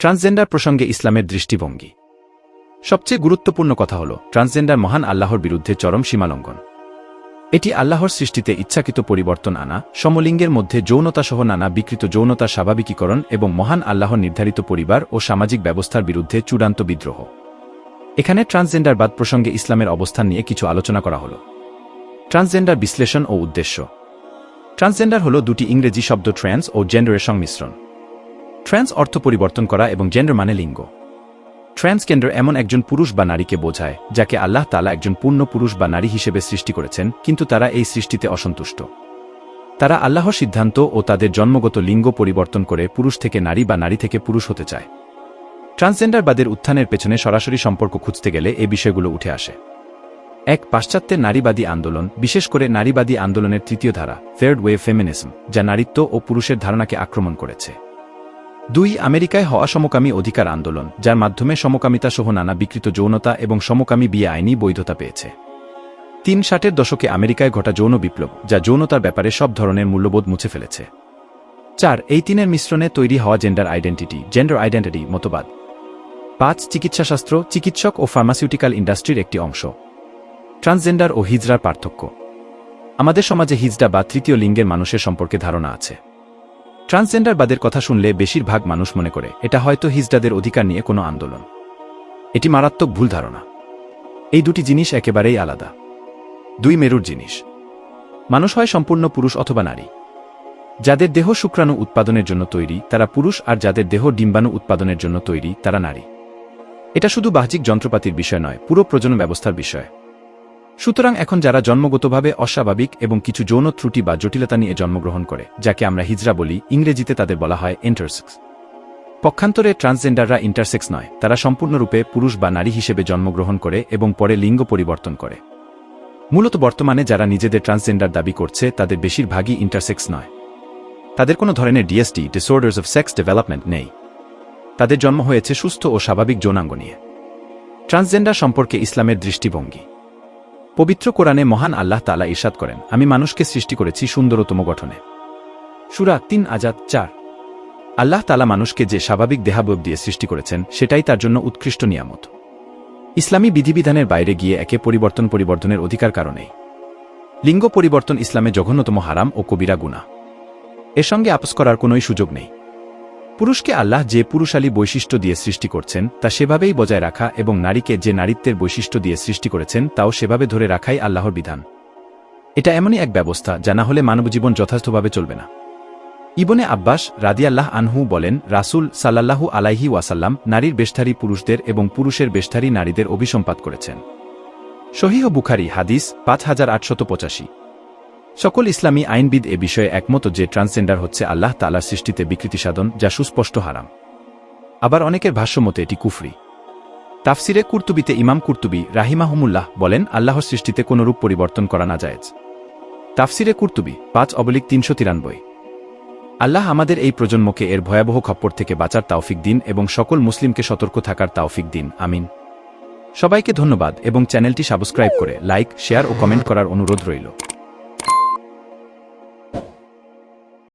Transgender প্রসঙ্গে ইসলামের দৃষ্টিভঙ্গি। সবচেয়ে গুরুত্বপূর্ণ কথা হল ট্রান্সজেন্ডার মহান আল্লাহর বিরুদ্ধে চরম সীমালঙ্ঘন। এটি আল্লাহর সৃষ্টিতে ইচ্ছাকৃত পরিবর্তন আনা, সমলিঙ্গের মধ্যে যৌনতাসহ নানা বিকৃত যৌনতা স্বাভাবিকীকরণ এবং মহান আল্লাহর নির্ধারিত পরিবার ও সামাজিক ব্যবস্থার বিরুদ্ধে চূড়ান্ত বিদ্রোহ। এখানে ট্রান্সজেন্ডারবাদ প্রসঙ্গে ইসলামের অবস্থান নিয়ে কিছু আলোচনা করা হল। ট্রান্সজেন্ডার বিশ্লেষণ ও উদ্দেশ্য। ট্রান্সজেন্ডার হল দুটি ইংরেজি শব্দ ট্রান্স ও জেন্ডারের সংমিশ্রণ। ট্রান্স অর্থ পরিবর্তন করা এবং জেন্ডার মানে লিঙ্গ। ট্রান্সজেন্ডার এমন একজন পুরুষ বা নারীকে বোঝায়, যাকে আল্লাহ তালা একজন পূর্ণ পুরুষ বা নারী হিসেবে সৃষ্টি করেছেন, কিন্তু তারা এই সৃষ্টিতে অসন্তুষ্ট। তারা আল্লাহর সিদ্ধান্ত ও তাদের জন্মগত লিঙ্গ পরিবর্তন করে পুরুষ থেকে নারী বা নারী থেকে পুরুষ হতে চায়। ট্রান্সজেন্ডারবাদের উত্থানের পেছনে সরাসরি সম্পর্ক খুঁজতে গেলে এই বিষয়গুলো উঠে আসে। এক পাশ্চাত্যের নারীবাদী আন্দোলন, বিশেষ করে নারীবাদী আন্দোলনের তৃতীয় ধারা ফেয়ার্ড ওয়ে ফেমিনিজম যা নারীত্ব ও পুরুষের ধারণাকে আক্রমণ করেছে। দুই, আমেরিকায় হওয়া সমকামী অধিকার আন্দোলন, যার মাধ্যমে সমকামিতা সহ নানা বিকৃত যৌনতা এবং সমকামী বিয়ে আইনি বৈধতা পেয়েছে। তিন, ষাটের দশকে আমেরিকায় ঘটা যৌন বিপ্লব, যা যৌনতার ব্যাপারে সব ধরনের মূল্যবোধ মুছে ফেলেছে। চার, এই তিনের মিশ্রণে তৈরি হওয়া জেন্ডার আইডেন্টিটি জেন্ডার আইডেন্টিটি মতবাদ। পাঁচ, চিকিৎসাশাস্ত্র, চিকিৎসক ও ফার্মাসিউটিক্যাল ইন্ডাস্ট্রির একটি অংশ। ট্রান্সজেন্ডার ও হিজড়ার পার্থক্য। আমাদের সমাজে হিজড়া বা তৃতীয় লিঙ্গের মানুষের সম্পর্কে ধারণা আছে। ট্রান্সজেন্ডারবাদের কথা শুনলে বেশিরভাগ মানুষ মনে করে, এটা হয়তো হিজড়াদের অধিকার নিয়ে কোনো আন্দোলন। এটি মারাত্মক ভুল ধারণা। এই দুটি জিনিস একেবারেই আলাদা। দুই মেরুর জিনিস। মানুষ হয় সম্পূর্ণ পুরুষ অথবা নারী। যাদের দেহ শুক্রাণু উৎপাদনের জন্য তৈরি, তারা পুরুষ, আর যাদের দেহ ডিম্বাণু উৎপাদনের জন্য তৈরি, তারা নারী। এটা শুধু বাহ্যিক যন্ত্রপাতির বিষয় নয়, পুরো প্রজনন ব্যবস্থার বিষয়। সুতরাং এখন যারা জন্মগতভাবে অস্বাভাবিক এবং কিছু যৌন ত্রুটি বা জটিলতা নিয়ে জন্মগ্রহণ করে, যাকে আমরা হিজরা বলি, ইংরেজিতে তাদের বলা হয় ইন্টারসেক্স পক্ষান্তরে ট্রান্সজেন্ডাররা ইন্টারসেক্স নয়, তারা সম্পূর্ণরূপে পুরুষ বা নারী হিসেবে জন্মগ্রহণ করে এবং পরে লিঙ্গ পরিবর্তন করে। মূলত বর্তমানে যারা নিজেদের ট্রান্সজেন্ডার দাবি করছে, তাদের বেশিরভাগই ইন্টারসেক্স নয়। তাদের কোনো ধরনের DST disorders of sex development নেই। তাদের জন্ম হয়েছে সুস্থ ও স্বাভাবিক যৌনাঙ্গ নিয়ে। ট্রান্সজেন্ডার সম্পর্কে ইসলামের দৃষ্টিভঙ্গি। পবিত্র কোরআনে মহান আল্লাহ তালা ইরশাদ করেন, আমি মানুষকে সৃষ্টি করেছি সুন্দরতম গঠনে। সুরা তিন আজাদ চার। আল্লাহ তালা মানুষকে যে স্বাভাবিক দেহাবয়ব দিয়ে সৃষ্টি করেছেন, সেটাই তার জন্য উৎকৃষ্ট নিয়ামত। ইসলামী বিধিবিধানের বাইরে গিয়ে একে পরিবর্তন পরিবর্তনের অধিকার কারণেই। লিঙ্গ পরিবর্তন ইসলামে জঘন্যতম হারাম ও কবিরা গুণা এর সঙ্গে আপস করার কোনোই সুযোগ নেই। পুরুষকে আল্লাহ যে পুরুষালী বৈশিষ্ট্য দিয়ে সৃষ্টি করছেন, তা সেভাবেই বজায় রাখা এবং নারীকে যে নারীত্বের বৈশিষ্ট্য দিয়ে সৃষ্টি করেছেন, তাও সেভাবে ধরে রাখাই আল্লাহর বিধান। এটা এমনই এক ব্যবস্থা, যা না হলে মানবজীবন যথার্থভাবে চলবে না। ইবনে আব্বাস রাদিয়াল্লাহ আনহু বলেন, রাসুল সাল্লাল্লাহু আলাইহি ওয়াসাল্লাম নারীর বেশধারী পুরুষদের এবং পুরুষের বেশধারী নারীদের অভিসম্পাত করেছেন। শহীহ বুখারি হাদিস পাঁচ হাজার আটশত পঁচাশি। সকল ইসলামী আইনবিদ এ বিষয়ে একমত যে ট্রান্সজেন্ডার হচ্ছে আল্লাহ তালার সৃষ্টিতে বিকৃতি সাধন, যা সুস্পষ্ট হারাম। আবার অনেকের ভাষ্যমতে এটি কুফরি। তাফসিরে কুর্তুবিতে ইমাম কুর্তুবি রাহিমাহমুল্লাহ বলেন, আল্লাহর সৃষ্টিতে কোনরূপ পরিবর্তন করা না যায় তাফসিরে কুর্তুবি, পাঁচ অবলিক তিনশো তিরানব্বই। আল্লাহ আমাদের এই প্রজন্মকে এর ভয়াবহ খপ্পর থেকে বাঁচার তাওফিক দিন এবং সকল মুসলিমকে সতর্ক থাকার তাওফিক দিন। আমিন। সবাইকে ধন্যবাদ এবং চ্যানেলটি সাবস্ক্রাইব করে লাইক, শেয়ার ও কমেন্ট করার অনুরোধ রইল।